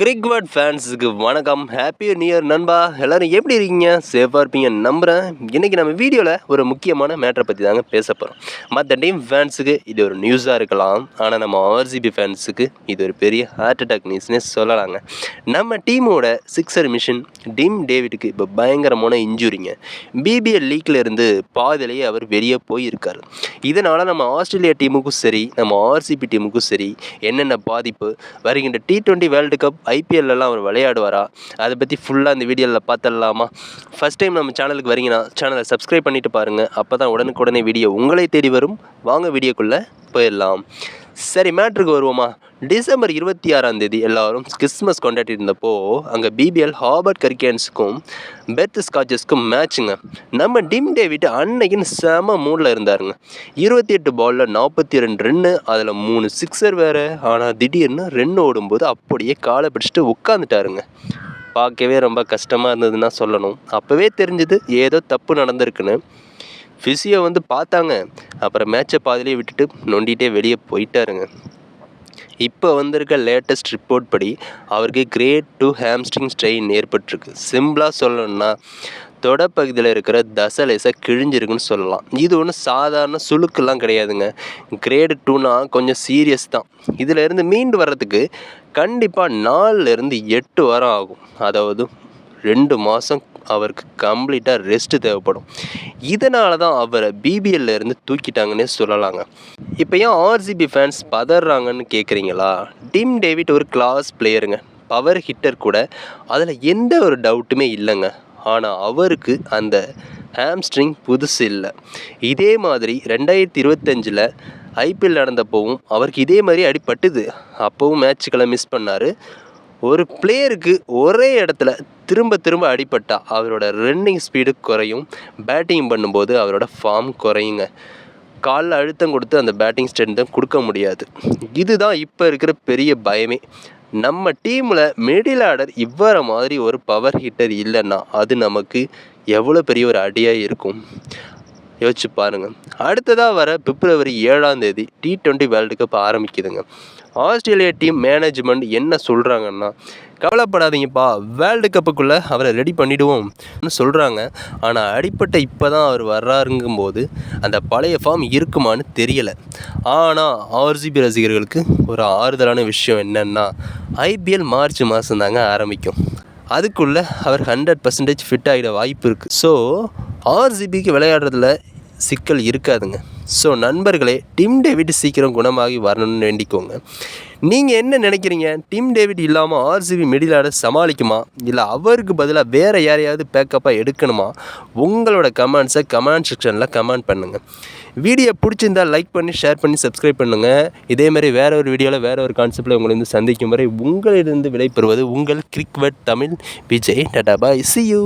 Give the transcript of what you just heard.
கிரிக்வர்ட் ஃபேன்ஸுக்கு வணக்கம். Happy new year நண்பா. எல்லோரும் எப்படி இருக்கீங்க? சேஃபாக இருப்பீங்க நம்புகிறேன் இன்றைக்கி நம்ம வீடியோவில் ஒரு முக்கியமான மேட்டரை பற்றி தாங்க பேச போகிறோம் மற்ற டீம் ஃபேன்ஸுக்கு இது ஒரு நியூஸாக இருக்கலாம். ஆனால் நம்ம ஆர்சிபி ஃபேன்ஸுக்கு இது ஒரு பெரிய ஹார்ட் அட்டாக் நியூஸ்னே சொல்லலாங்க. நம்ம டீமோட சிக்ஸர் மிஷின் டீம் டேவிட்டுக்கு இப்போ பயங்கரமான இன்ஜுரிங்க பிபிஎல் லீக்கில் இருந்து பாதிலேயே அவர் வெளியே போயிருக்கார். இதனால் நம்ம ஆஸ்திரேலியா டீமுக்கும் சரி நம்ம ஆர்சிபி டீமுக்கும் சரி என்னென்ன பாதிப்பு? வருகின்ற டி டுவெண்ட்டி வேர்ல்டு கப் ஐபிஎல்லாம் அவர் விளையாடுவாரா? அதை பற்றி ஃபுல்லாக அந்த வீடியோவில் பார்த்துடலாமா ஃபஸ்ட் டைம் நம்ம சேனலுக்கு வரீங்கன்னா சேனலை சப்ஸ்கிரைப் பண்ணிட்டு பாருங்கள் அப்போ தான் உடனுக்குடனே வீடியோ உங்களை தேடி வரும். வாங்க வீடியோக்குள்ளே போயிடலாம். சரி மேட்ருக்கு வருவோமா? டிசம்பர் இருபத்தி ஆறாம் தேதி எல்லாரும் கிறிஸ்மஸ் கொண்டாடி இருந்தப்போ அங்கே பிபிஎல் ஹாபர்ட் கரிக்கேன்ஸுக்கும் பெர்த் ஸ்காட்சஸ்க்கும் மேட்சுங்க. நம்ம டிம் டேவிட் அன்னைக்குன்னு செம மூடில் இருந்தாருங்க. இருபத்தி எட்டு பாலில் நாற்பத்தி ரெண்டு ரன்னு அதில் மூணு சிக்ஸர் வேறு. ஆனால் திடீர்னு ரெண்டு ஓடும்போது அப்படியே காலை பிடிச்சிட்டு உட்காந்துட்டாருங்க பார்க்கவே ரொம்ப கஷ்டமாக இருந்ததுன்னா சொல்லணும். அப்போவே தெரிஞ்சுது ஏதோ தப்பு நடந்திருக்குன்னு. ஃபிசியோ வந்து பார்த்தாங்க. அப்புறம் மேட்சை பாதிலே விட்டுட்டு நொண்டிகிட்டே வெளியே போயிட்டாருங்க. இப்போ வந்திருக்க லேட்டஸ்ட் ரிப்போர்ட் படி அவருக்கு கிரேட் டூ ஹேம்ஸ்ட்ரிங் ஸ்ட்ரெயின் ஏற்பட்டிருக்கு. சிம்பிளாக சொல்லணும்னா தொடப்பகுதியில் இருக்கிற தசை லேசாக கிழிஞ்சிருக்குன்னு சொல்லலாம். இது ஒன்றும் சாதாரண சுழுக்கெல்லாம் கிடையாதுங்க. கிரேடு டூனா கொஞ்சம் சீரியஸ் தான். இதிலேருந்து மீண்டு வர்றதுக்கு கண்டிப்பாக நாலுலேருந்து எட்டு வாரம் ஆகும். அதாவது ரெண்டு மாதம் அவருக்கு கம்ப்ளீட்டாக ரெஸ்ட்டு தேவைப்படும். இதனால தான் அவரை பிபிஎல்ல இருந்து தூக்கிட்டாங்கன்னே சொல்லலாங்க. இப்போ ஏன் ஆர்சிபி ஃபேன்ஸ் பதறாங்கன்னு கேட்குறீங்களா டிம் டேவிட் ஒரு கிளாஸ் பிளேயருங்க பவர் ஹிட்டர் கூட. அதில் எந்த ஒரு டவுட்டுமே இல்லைங்க. ஆனால் அவருக்கு அந்த ஹாம்ஸ்ட்ரிங் புதுசு இல்லை. இதே மாதிரி ரெண்டாயிரத்தி இருபத்தஞ்சில் ஐபிஎல் நடந்தப்போவும் அவருக்கு இதே மாதிரி அடிப்பட்டுது அப்போவும் மேட்சுக்களை மிஸ் பண்ணார். ஒரு பிளேயருக்கு ஒரே இடத்துல திரும்ப திரும்ப அடிபட்டால் அவரோட ரன்னிங் ஸ்பீடு குறையும். பேட்டிங் பண்ணும்போது அவரோட ஃபார்ம் குறையுங்க. காலில் அழுத்தம் கொடுத்து அந்த பேட்டிங் ஸ்ட்ரென்த்தை கொடுக்க முடியாது. இதுதான் இப்போ இருக்கிற பெரிய பயமே. நம்ம டீமில் மிடில் ஆர்டர் இவ்வளோ மாதிரி ஒரு பவர் ஹிட்டர் இல்லைன்னா அது நமக்கு எவ்வளோ பெரிய ஒரு அடியாக இருக்கும். யோசிச்சு பாருங்கள் அடுத்ததாக வர பிப்ரவரி ஏழாம் தேதி டி ட்வெண்ட்டி வேர்ல்டு கப் ஆரம்பிக்குதுங்க. ஆஸ்திரேலியா டீம் மேனேஜ்மெண்ட் என்ன சொல்கிறாங்கன்னா கவலைப்படாதீங்கப்பா வேர்ல்டு கப்புக்குள்ளே அவரை ரெடி பண்ணிவிடுவோம்னு சொல்கிறாங்க ஆனால் அடிப்பட்ட இப்போ தான் அவர் வர்றாருங்கும்போது அந்த பழைய ஃபார்ம் இருக்குமான்னு தெரியலை. ஆனால் ஆர்சிபி ரசிகர்களுக்கு ஒரு ஆறுதலான விஷயம் என்னென்னா ஐபிஎல் மார்ச் மாதம் தாங்க ஆரம்பிக்கும். அதுக்குள்ளே அவர் ஹண்ட்ரட் பர்சன்டேஜ் ஃபிட் ஆகிட வாய்ப்பு இருக்குது ஸோ ஆர்சிபிக்கு விளையாடுறதுல சிக்கல் இருக்காதுங்க. ஸோ நண்பர்களே டிம் டேவிட் சீக்கிரம் குணமாகி வரணும்னு வேண்டிக்கோங்க. நீங்கள் என்ன நினைக்கிறீங்க? டிம் டேவிட் இல்லாமல் ஆர்சிபி மிடில் ஆர்டர் சமாளிக்குமா? இல்லை அவருக்கு பதிலாக வேறு யாரையாவது பேக்கப்பாக எடுக்கணுமா? உங்களோட கமெண்ட்ஸை கமெண்ட் செக்ஷனில் கமெண்ட் பண்ணுங்கள் வீடியோ பிடிச்சிருந்தால் லைக் பண்ணி ஷேர் பண்ணி சப்ஸ்கிரைப் பண்ணுங்கள் இதேமாதிரி வேறு ஒரு வீடியோவில் வேறு ஒரு கான்செப்டில் உங்களை வந்து சந்திக்கும் வரை உங்களிலிருந்து விடைபெறுவது உங்கள் cricket Tamil Vijay tata bye see you